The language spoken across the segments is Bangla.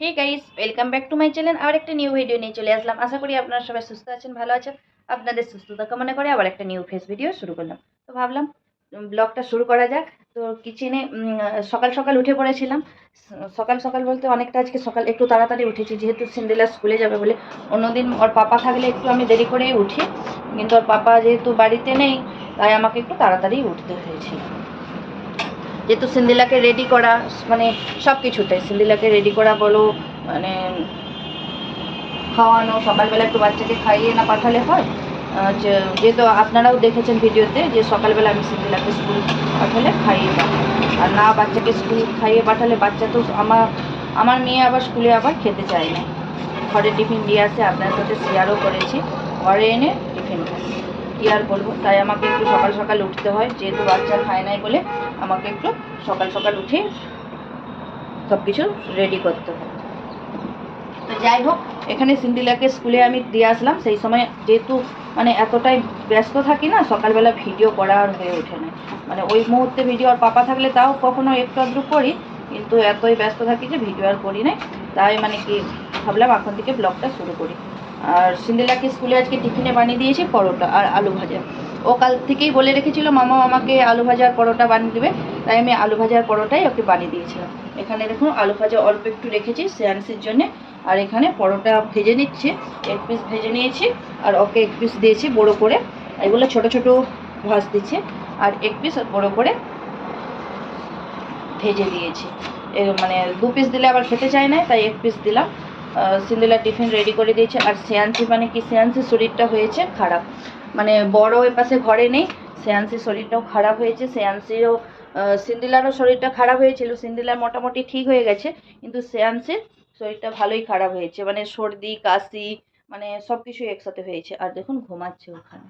Hey guys welcome back to my channel আবার একটা নিউ ভিডিও নিয়ে চলে আসলাম। আশা করি আপনারা সবাই সুস্থ আছেন, ভালো আছেন। আপনাদের সুস্থতা কামনা করে আবার একটা নিউ ফেস ভিডিও শুরু করলাম। তো ভাবলাম ব্লগটা শুরু করা যাক। তো কিচেনে সকাল সকাল উঠে পড়েছিলাম। সকাল সকাল বলতে অনেকটা আজকে সকাল, একটু তাড়াতাড়ি উঠেছি। যেহেতু সিন্ডেলা স্কুলে যাবে বলে অন্যদিন ওর পাপা থাকলে একটু আমি দেরি করেই উঠি। কিন্তু ওর পাপা যেহেতু বাড়িতে নেই, তাই আমাকে একটু তাড়াতাড়ি উঠতে হয়েছিল। যেহেতু সিন্দিলাকে রেডি করা মানে সব কিছুতে সিন্দিলাকে রেডি করা বলো মানে খাওয়ানো, সকালবেলা একটু বাচ্চাকে খাইয়ে না পাঠালে হয়। যেহেতু আপনারাও দেখেছেন ভিডিওতে যে সকালবেলা আমি সিন্দিলাকে স্কুল পাঠালে খাইয়ে পাঠাই। আর না বাচ্চাকে স্কুল খাইয়ে পাঠালে বাচ্চা তো আমার আমার মেয়ে আবার স্কুলে আবার খেতে চায় না। ঘরে টিফিন দিয়ে আসে, আপনার সাথে শেয়ারও করেছি। ঘরে এনে টিফিন খায়। কী আর বলব, তাই আমাকে একটু সকাল সকাল উঠতে হয়, যেহেতু বাচ্চা খায় নাই বলে আমাকে একটু সকাল সকাল উঠে সব কিছু রেডি করতে হয়। তো যাই হোক, এখানে সিন্দিলাকে স্কুলে আমি দিয়ে আসলাম, সেই সময় যেহেতু মানে এতটাই ব্যস্ত থাকি না, সকালবেলা ভিডিও করা আর হয়ে ওঠে না। মানে ওই মুহূর্তে ভিডিও আর পাপা থাকলে তাও কখনো একটু আধটু করি, কিন্তু এতই ব্যস্ত থাকি যে ভিডিও আর করি না তাই মানে কি ভাবলাম এখন থেকে ব্লগটা শুরু করি। আর সিন্দিলাকে স্কুলে আজকে টিফিনে বানিয়ে দিয়েছি পরোটা আর আলু ভাজা। ও কাল থেকেই বলে রেখেছিল, মামা আমাকে আলু ভাজার পরোটা বানিয়ে দেবে। তাই আমি আলু ভাজার পরোটাই ওকে বানিয়ে দিয়েছিলাম। এখানে দেখুন, আলু ভাজা অল্প একটু রেখেছি সেয়ান্সের জন্য। আর এখানে পরোটা ভেজে নিচ্ছি, এক পিস ভেজে নিয়েছি আর ওকে এক পিস দিয়েছি বড়ো করে। এগুলো ছোট ছোট ভাজ দিচ্ছে আর এক পিস বড়ো করে ভেজে দিয়েছি। মানে দু পিস দিলে আবার খেতে চায় না, তাই এক পিস দিলাম। সিন্দিলা টিফিন রেডি করে দিয়েছে। আর সেয়ান্সি মানে কি? সেয়ান্সির শরীরটা হয়েছে খারাপ। মানে বড় ওই পাশে ঘরে নেই, সেয়ান্সির শরীরটাও খারাপ হয়েছে। সেয়ান্সিরও সিন্দিলারও শরীরটা খারাপ হয়েছিল। সিন্দিলার মোটামুটি ঠিক হয়ে গেছে, কিন্তু সেয়ান্সির শরীরটা ভালোই খারাপ হয়েছে। মানে সর্দি, কাশি মানে সব কিছুই একসাথে হয়েছে। আর দেখুন, ঘুমাচ্ছে ওখানে।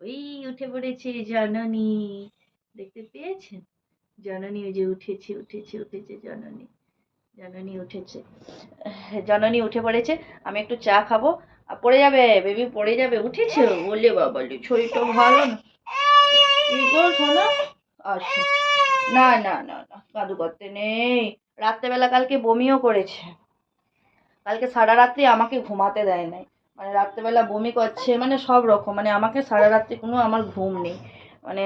ওই উঠে পড়েছে জননী। দেখতে পেয়েছেন? জননী ওই যে উঠেছে উঠেছে উঠেছে জননী। জননী উঠেছে। জননী উঠে পড়েছে, আমি একটু চা খাব। আর পড়ে যাবে, বেবি পড়ে যাবে, উঠেছে? বললে বাবা শরীরটা ভালো না। শোনো আচ্ছা। না না না না, কাদু করতে নেই। রাত্রেবেলা কালকে বমিও করেছে। কালকে সারা রাত্রি আমাকে ঘুমাতে দেয় নাই। মানে রাত্রেবেলা বমি করছে মানে সব রকম। মানে আমাকে সারা রাত্রি কোনো আমার ঘুম নেই। মানে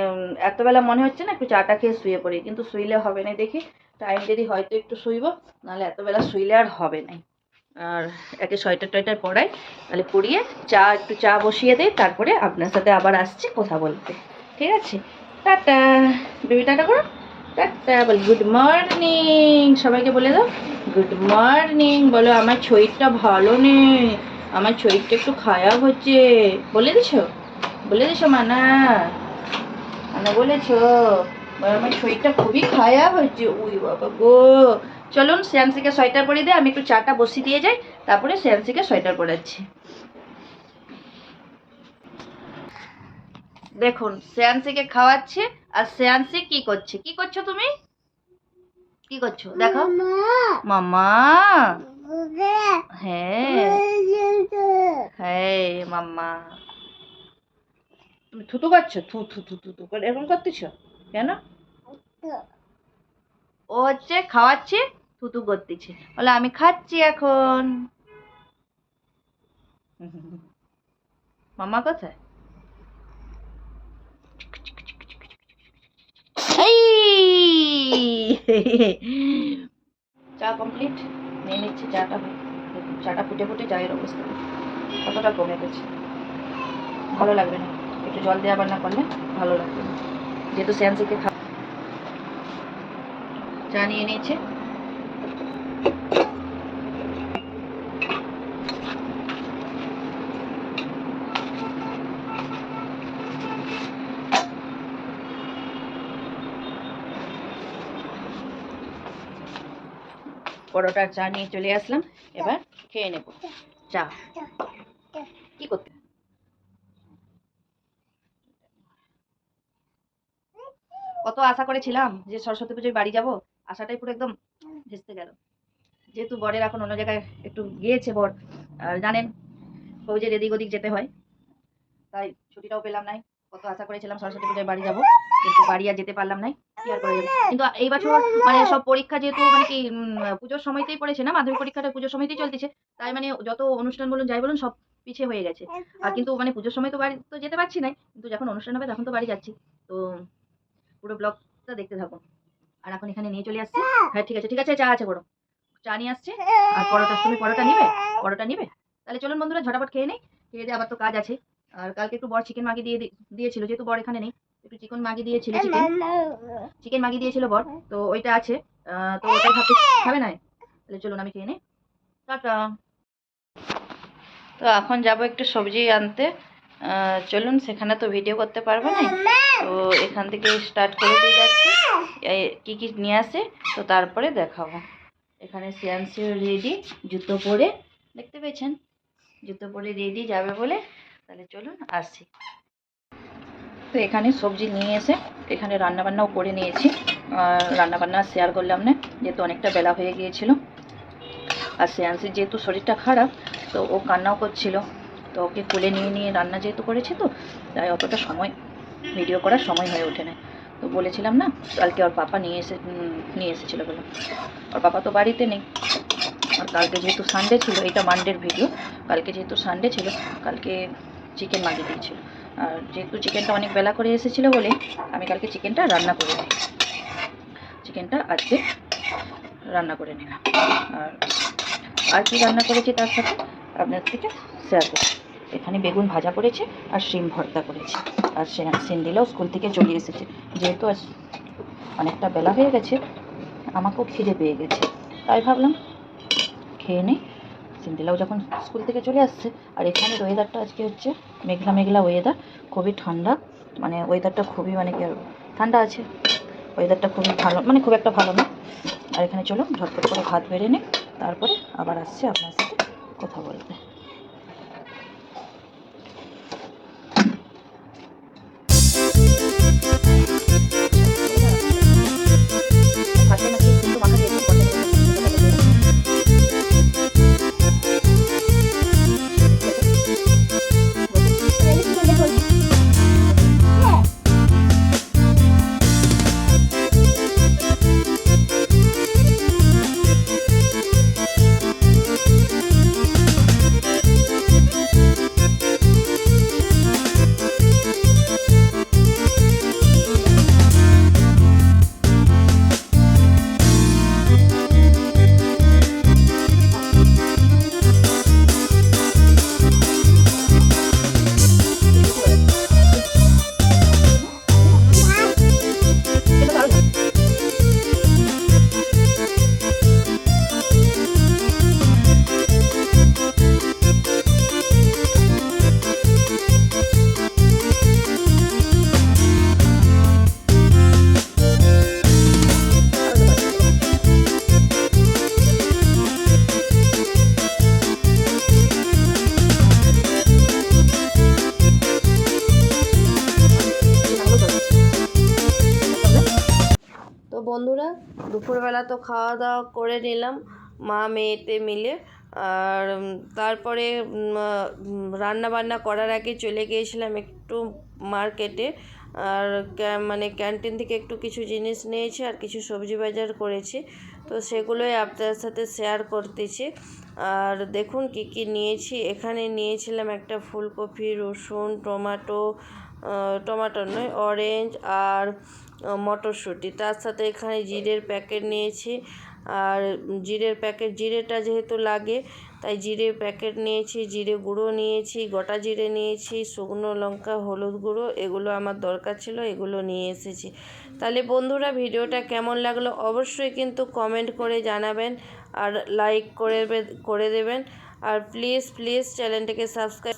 এতবেলা মনে হচ্ছে না একটু চাটা খেয়ে শুয়ে পড়ি, কিন্তু শুইলে হবে না। দেখি টাইম যদি হয়তো একটু শুইব নাহলে এতবেলা শুইলে আর হবে না আর একে সোয়েটার টয়েটার পরাই তাহলে পরিয়ে চা একটু চা বসিয়ে দেয় তারপরে আপনার সাথে আবার আসছি কথা বলতে। ঠিক আছে? টাটা। বেবি টাটা করো। টাটা বল গুড মর্নিং সবাইকে বলে দাও গুড মর্নিং বলো আমার শরীরটা ভালো নেই। আমার শরীরটা একটু খারাপ হচ্ছে। বলে দিছো? বলে দিছো মানা? মানা বলেছ? বলো, আমার শরীরটা খুবই খারাপ হচ্ছে উই বাবা গো। চলুন শ্যামসিকে সোয়েটার পরিয়ে দিয়ে আমি একটু চাটা বসিয়ে দিয়ে যাই, তারপরে শ্যামসিকে সোয়েটার পরাচ্ছি। দেখুন শ্যামসিকে খাওয়াচ্ছে, আর শ্যামসি কি করছে? কি করছ তুমি? কি করছ? দেখো। মামা হ্যাঁ। হ্যাঁ মাম্মা। তুমি থুতু করছ? থু থু থু থু করে এরকম করতেছো? কেন? ও হচ্ছে খাওয়াচ্ছে থুতু করতেছে। বলে আমি খাচ্ছি এখন। মামা কোথায়! চা কমপ্লিট। নিয়ে নিচ্ছি চাটা। চাটা ফুটে ফুটে চায়ের অবস্থা। কতটা কমে গেছে? ভালো লাগবে না। একটু জল দেওয়া বান্না করলে ভালো লাগবে না। যেহেতু স্যান্সিকে খা চা নিয়ে নিয়েছে। পরোটার চা নিয়ে চলে আসলাম। এবার খেয়ে নেব। চা কি করতে? কত আশা করেছিলাম যে সরস্বতী পুজোয় বাড়ি যাব, আশাটাই পুরো একদম ভেস্তে গেল। যেহেতু বরের এখন অন্য জায়গায় একটু গিয়েছে বর, আর জানেন ফৌজের এদিক ওদিক যেতে হয়, তাই ছুটিটাও পেলাম নাই, কত আশা করেছিলাম সরস্বতী পুজোয় বাড়ি যাব, কিন্তু বাড়ি আর যেতে পারলাম নাই কিন্তু এই বছর মানে সব পরীক্ষা যেহেতু মানে কি পুজোর সময়তেই পড়েছে না, মাধ্যমিক পরীক্ষাটা পুজোর সময়তেই চলতেছে, তাই মানে যত অনুষ্ঠান বলুন যাই বলুন সব পিছিয়ে হয়ে গেছে। আর কিন্তু মানে পুজোর সময় তো বাড়ি তো যেতে পারছি না কিন্তু যখন অনুষ্ঠান হবে তখন তো বাড়ি যাচ্ছি, তো পুরো ব্লগটা দেখতে থাকুন আর এখন এখানে নিয়ে চলে আসছে। হ্যাঁ ঠিক আছে ঠিক আছে চা আছে বড়। চা নিয়ে আসছে। আর পরোটা তুমি পরোটা নিবে? পরোটা নিবে? তাহলে চলুন বন্ধুরা ঝটাপট খেয়ে নেই। খেয়ে দিয়ে আবার তো কাজ আছে। আর কালকে একটু বড় চিকেন মাগি দিয়ে দিয়েছিল যেহেতু বড় এখানে নেই। একটু চিকেন মাগি দিয়েছিল চিকেন চিকেন মাগি দিয়েছিল বর। তো ওইটা আছে। তো ওটাই ভাবছি খাবে না? তাহলে চলুন আমি খেয়ে নিই। টাটা। তো এখন যাব একটু সবজি আনতে। চলুন সেখানে তো ভিডিও করতে পারব না। তো এখান থেকে স্টার্ট করে দিয়ে যাচ্ছি। কি কি নিয়ে আসে, তো তারপরে দেখাবো। এখানে সিয়ান্সি রেডি জুতো পরে, দেখতে পেয়েছেন? জুতো পরে রেডি যাবে বলে। তাহলে চলুন, আসি। তো এখানে সবজি নিয়ে এসে, এখানে রান্নাবান্নাও করে নিয়েছি। আর রান্না শেয়ার করলাম না, যেহেতু অনেকটা বেলা হয়ে গিয়েছিল। আর শ্রেয়াংশীর যেহেতু শরীরটা খারাপ, তো ও কান্নাও করছিল। তো ওকে কোলে নিয়ে নিয়ে রান্না যেহেতু করেছে তো, তাই অতটা সময় ভিডিও করার সময় হয়ে ওঠে না। তো বলেছিলাম না, কালকে ওর পাপা নিয়ে এসে নিয়ে এসেছিল বলে। ওর পাপা তো বাড়িতে নেই। আর কালকে যেহেতু সানডে ছিল, এটা মানডের ভিডিও কালকে যেহেতু সানডে ছিল, কালকে চিকেন মাগিয়ে দিয়েছিল। আর যেহেতু চিকেনটা অনেক বেলা করে এসেছিল বলে, আমি কালকে চিকেনটা রান্না করে দিই। চিকেনটা আজকে রান্না করে নিলাম। আর আর কি রান্না করেছি তার সাথে আপনার থেকে শেয়ার করছি। এখানে বেগুন ভাজা করেছে আর শিম ভর্তা করেছে। আর সিন্দিলাও স্কুল থেকে চলে এসেছে। যেহেতু অনেকটা বেলা হয়ে গেছে, আমাকেও খিদে পেয়ে গেছে। তাই ভাবলাম, খেয়ে নিই। সিন্দিলাও যখন স্কুল থেকে চলে আসছে, আর এখানের ওয়েদারটা আজকে হচ্ছে মেঘলা মেঘলা ওয়েদার খুবই ঠান্ডা। মানে ওয়েদারটা খুবই মানে কি ঠান্ডা আছে। ওয়েদারটা খুবই ভালো মানে খুব একটা ভালো না। আর এখানে চলুন ঝটপট করে ভাত বেড়ে নিই। তারপরে আবার আসছি আপনার সাথে কথা বলতে। দুপুরবেলা তো খাওয়া দাওয়া করে নিলাম, মা, মেয়েতে মিলে। আর তারপরে রান্না বান্না করার আগে চলে গিয়েছিলাম একটু মার্কেটে। আর মানে ক্যান্টিন থেকে একটু কিছু জিনিস নিয়েছি আর কিছু সবজি বাজার করেছি। তো সেগুলোই আপনাদের সাথে শেয়ার করতেছি। আর দেখুন কি কি নিয়েছি। এখানে নিয়েছিলাম একটা ফুলকপি, রসুন, টমেটো আহ, টমেটো নয় অরেঞ্জ আর মটরশুঁটি। তার সাথে এখানে জিরের প্যাকেট নিয়েছি। আর জিরের প্যাকেট জিরেটা যেহেতু লাগে তাই জিরের প্যাকেট নিয়েছি জিরে গুঁড়ো নিয়েছি গোটা জিরে নিয়েছি শুকনো লঙ্কা হলুদ গুঁড়ো এগুলো আমার দরকার ছিল এগুলো নিয়ে এসেছি। তাহলে বন্ধুরা ভিডিওটা কেমন লাগল অবশ্যই কিন্তু কমেন্ট করে জানাবেন আর লাইক করে করে দেবেন। আর প্লিজ প্লিজ চ্যানেলটাকে সাবস্ক্রাইব